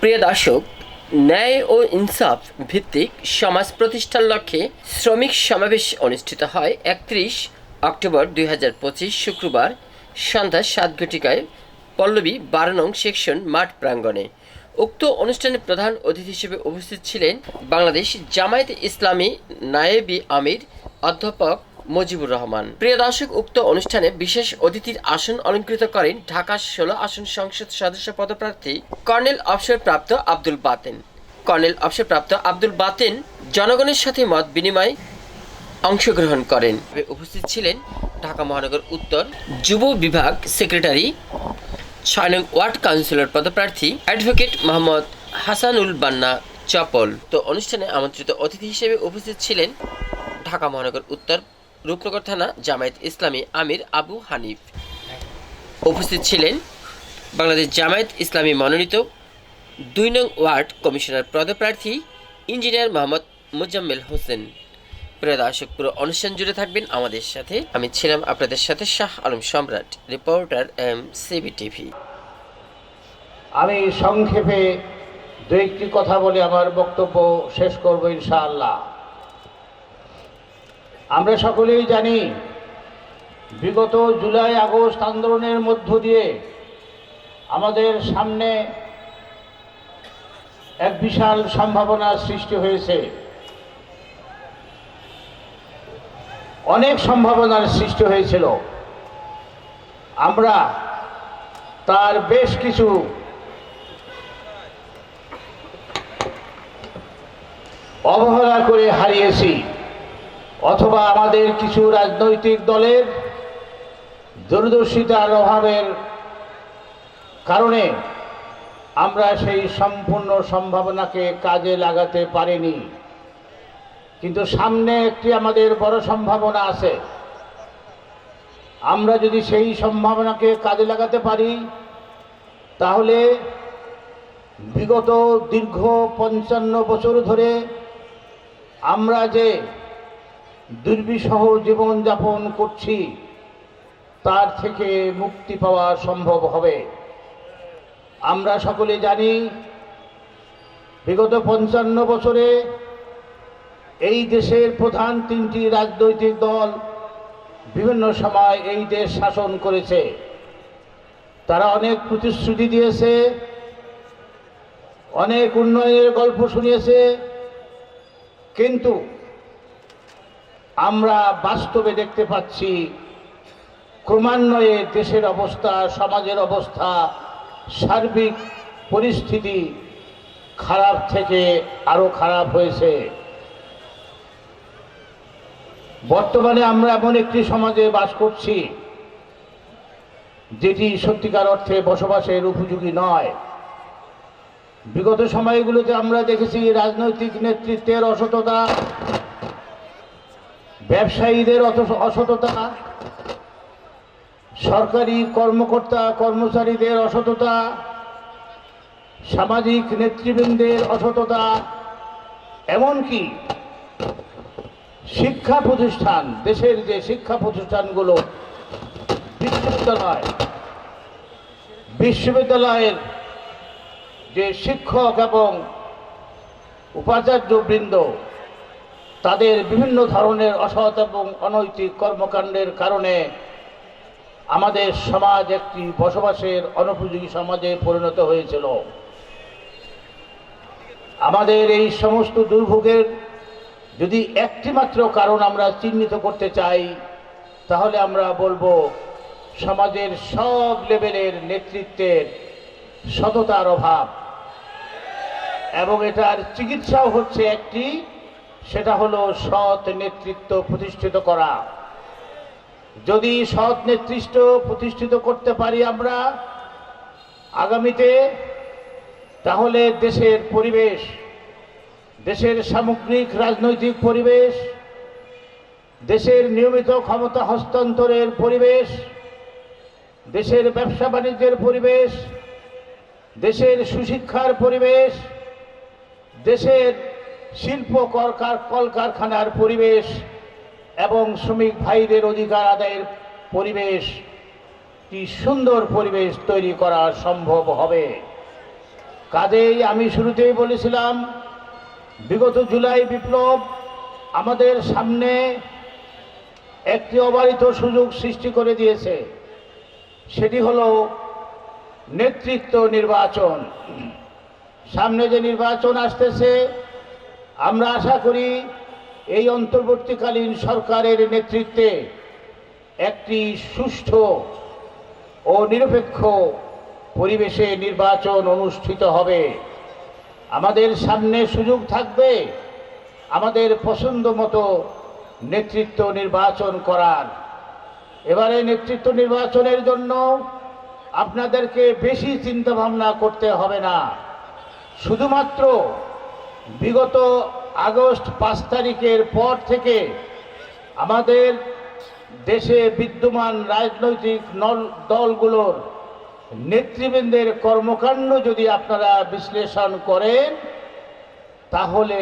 প্রিয় দর্শক, ন্যায় ও ইনসাফ ভিত্তিক সমাজ প্রতিষ্ঠার লক্ষ্যে শ্রমিক সমাবেশ অনুষ্ঠিত হয় একত্রিশ অক্টোবর দুই হাজার পঁচিশ শুক্রবার সন্ধ্যা সাত ঘটিকায় পল্লবী বারো নং সেকশন মাঠ প্রাঙ্গণে। উক্ত অনুষ্ঠানে প্রধান অতিথি হিসেবে উপস্থিত ছিলেন বাংলাদেশ জামায়াতে ইসলামী নায়েবি আমির অধ্যাপক মুজিবুর রহমান। প্রিয় দর্শক, উক্ত অনুষ্ঠানে বিশেষ অতিথির আসন অলঙ্কৃত করেন ঢাকা ষোলো আসন সংসদ সদস্য পদপ্রার্থী কর্নেল অবসরপ্রাপ্ত আব্দুল বাতেন। কর্নেল অবসরপ্রাপ্ত আব্দুল বাতেন জনগণের সাথে মত বিনিময় অংশগ্রহণ করেন। উপস্থিত ছিলেন ঢাকা মহানগর উত্তর যুব বিভাগ সেক্রেটারি, ছয় নং ওয়ার্ড কাউন্সিলর পদপ্রার্থী অ্যাডভোকেট মোহাম্মদ হাসানুল বান্না চপল। তো অনুষ্ঠানে আমন্ত্রিত অতিথি হিসেবে উপস্থিত ছিলেন ঢাকা মহানগর উত্তর রূপনগর থানা জামায়াত ইসলামী আমির আবু হানিফ। উপস্থিত ছিলেন বাংলাদেশ জামায়াত ইসলামী মনোনীত দুই নং ওয়ার্ড কমিশনার পদপ্রার্থী ইঞ্জিনিয়ার মোহাম্মদ মুজাম্মেল হোসেন। প্রিয় দর্শক, পুরো অনুষ্ঠান জুড়ে থাকবেন আমাদের সাথে। আমি ছিলাম আপনাদের সাথে শাহ আলম সম্রাট, রিপোর্টার এম সিবি টিভি আমি সংক্ষেপে দু একটি কথা বলে আমার বক্তব্য শেষ করব ইনশাআল্লাহ। আমরা সকলেই জানি, বিগত জুলাই আগস্ট আন্দোলনের মধ্য দিয়ে আমাদের সামনে এক বিশাল সম্ভাবনার সৃষ্টি হয়েছে। অনেক সম্ভাবনার সৃষ্টি হয়েছিল। আমরা তার বেশ কিছু অবহেলা করে হারিয়েছি। অথবা আমাদের কিছু রাজনৈতিক দলের দূরদর্শিতার অভাবের কারণে আমরা সেই সম্পূর্ণ সম্ভাবনাকে কাজে লাগাতে পারিনি। কিন্তু সামনে একটি আমাদের বড় সম্ভাবনা আছে। আমরা যদি সেই সম্ভাবনাকে কাজে লাগাতে পারি, তাহলে বিগত দীর্ঘ পঞ্চান্ন বছর ধরে আমরা যে দুর্বিষহ জীবনযাপন করছি, তার থেকে মুক্তি পাওয়া সম্ভব হবে। আমরা সকলে জানি, বিগত পঞ্চান্ন বছরে এই দেশের প্রধান তিনটি রাজনৈতিক দল বিভিন্ন সময় এই দেশ শাসন করেছে। তারা অনেক প্রতিশ্রুতি দিয়েছে, অনেক উন্নয়নের গল্প শুনিয়েছে, কিন্তু আমরা বাস্তবে দেখতে পাচ্ছি ক্রমান্বয়ে দেশের অবস্থা, সমাজের অবস্থা, সার্বিক পরিস্থিতি খারাপ থেকে আরও খারাপ হয়েছে। বর্তমানে আমরা এমন একটি সমাজে বাস করছি, যেটি সত্যিকার অর্থে বসবাসের উপযোগী নয়। বিগত সময়গুলোতে আমরা দেখেছি রাজনৈতিক নেতৃত্বের অসততা ব্যবসায়ীদের অত- অসততা সরকারি কর্মকর্তা, কর্মচারীদের অসততা। সামাজিক নেতৃবৃন্দের অসততা। এমনকি শিক্ষা প্রতিষ্ঠান, দেশের যে শিক্ষা প্রতিষ্ঠানগুলো বিশ্ববিদ্যালয় বিশ্ববিদ্যালয়ের যে শিক্ষক এবং উপাচার্য বৃন্দ তাদের বিভিন্ন ধরনের অসৎ এবং অনৈতিক কর্মকাণ্ডের কারণে আমাদের সমাজ একটি বসবাসের অনুপযোগী সমাজে পরিণত হয়েছিল। আমাদের এই সমস্ত দুর্ভোগের যদি একটি মাত্র কারণ আমরা চিহ্নিত করতে চাই, তাহলে আমরা বলব সমাজের সব লেভেলের নেতৃত্বের সততার অভাব। এবং এটার চিকিৎসাও হচ্ছে একটি সেটা হলো সৎ নেতৃত্ব প্রতিষ্ঠিত করা। যদি সৎ নেতৃত্ব প্রতিষ্ঠিত করতে পারি আমরা আগামীতে, তাহলে দেশের পরিবেশ, দেশের সামগ্রিক রাজনৈতিক পরিবেশ, দেশের নিয়মিত ক্ষমতা হস্তান্তরের পরিবেশ, দেশের ব্যবসা বাণিজ্যের পরিবেশ, দেশের সুশিক্ষার পরিবেশ, দেশের শিল্প কলকার কলকারখানার পরিবেশ এবং শ্রমিক ভাইদের অধিকার আদায়ের পরিবেশ, কি সুন্দর পরিবেশ তৈরি করা সম্ভব হবে। কাজেই আমি শুরুতেই বলেছিলাম, বিগত জুলাই বিপ্লব আমাদের সামনে একটি অবারিত সুযোগ সৃষ্টি করে দিয়েছে। সেটি হলো নেতৃত্ব নির্বাচন। সামনে যে নির্বাচন আসতেছে আমরা আশা করি এই অন্তর্বর্তীকালীন সরকারের নেতৃত্বে একটি সুষ্ঠু ও নিরপেক্ষ পরিবেশে নির্বাচন অনুষ্ঠিত হবে। আমাদের সামনে সুযোগ থাকবে আমাদের পছন্দ মতো নেতৃত্ব নির্বাচন করার। এবারে নেতৃত্ব নির্বাচনের জন্য আপনাদেরকে বেশি চিন্তাভাবনা করতে হবে না। শুধুমাত্র বিগত আগস্ট পাঁচ তারিখের পর থেকে আমাদের দেশে বিদ্যমান রাজনৈতিক দলগুলোর নেতৃবৃন্দের কর্মকাণ্ড যদি আপনারা বিশ্লেষণ করেন, তাহলে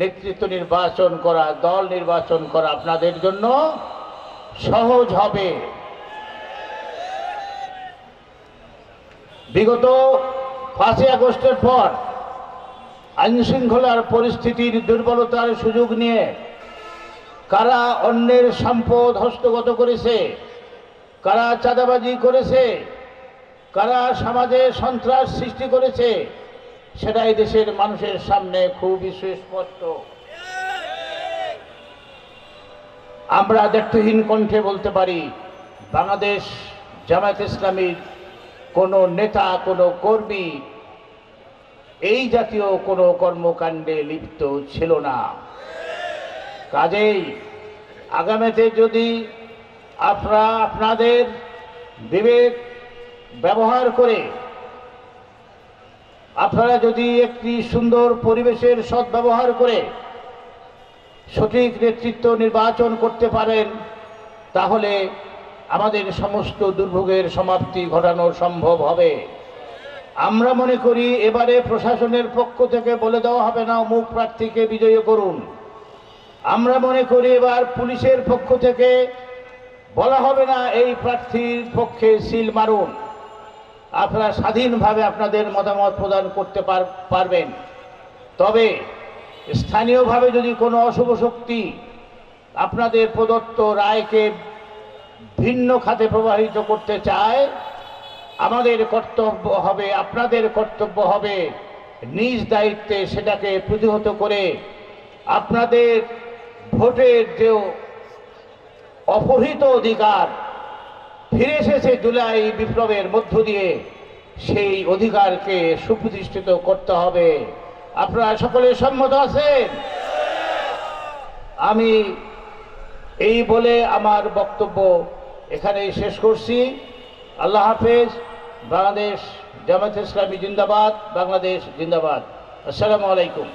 নেতৃত্ব নির্বাচন করা, দল নির্বাচন করা আপনাদের জন্য সহজ হবে। বিগত পাঁচই আগস্টের পর আইনশৃঙ্খলার পরিস্থিতির দুর্বলতার সুযোগ নিয়ে কারা অন্যের সম্পদ হস্তগত করেছে, কারা চাঁদাবাজি করেছে, কারা সমাজে সন্ত্রাস সৃষ্টি করেছে, সেটাই দেশের মানুষের সামনে খুবই সুস্পষ্ট। আমরা দেখতেহীন কণ্ঠে বলতে পারি, বাংলাদেশ জামায়াত ইসলামীর কোনো নেতা, কোনো কর্মী এই জাতীয় কোনো কর্মকাণ্ডে লিপ্ত ছিল না। কাজেই আগামীতে যদি আপনারা আপনাদের বিবেক ব্যবহার করে আপনারা যদি একটি সুন্দর পরিবেশের সদ্ব্যবহার করে সঠিক নেতৃত্ব নির্বাচন করতে পারেন, তাহলে আমাদের সমস্ত দুর্ভোগের সমাপ্তি ঘটানো সম্ভব হবে। আমরা মনে করি এবারে প্রশাসনের পক্ষ থেকে বলে দেওয়া হবে না, অমুক প্রার্থীকে বিজয়ী করুন। আমরা মনে করি এবার পুলিশের পক্ষ থেকে বলা হবে না এই প্রার্থীর পক্ষে সিল মারুন। আপনারা স্বাধীনভাবে আপনাদের মতামত প্রদান করতে পার- পারবেন। তবে স্থানীয়ভাবে যদি কোনো অশুভ শক্তি আপনাদের প্রদত্ত রায়কে ভিন্ন খাতে প্রবাহিত করতে চায় আমাদের কর্তব্য হবে, আপনাদের কর্তব্য হবে নিজ দায়িত্বে সেটাকে প্রতিহত করে আপনাদের ভোটের যে অপহৃত অধিকার ফিরে এসেছে জুলাই বিপ্লবের মধ্য দিয়ে, সেই অধিকারকে সুপ্রতিষ্ঠিত করতে হবে। আপনারা সকলে সম্মত আছেন? আমি এই বলে আমার বক্তব্য এখানেই শেষ করছি। আল্লাহ হাফেজ বাংলাদেশ জামাত ইসলামী জিন্দাবাদ বাংলাদেশ জিন্দাবাদ। আসসালামু আলাইকুম।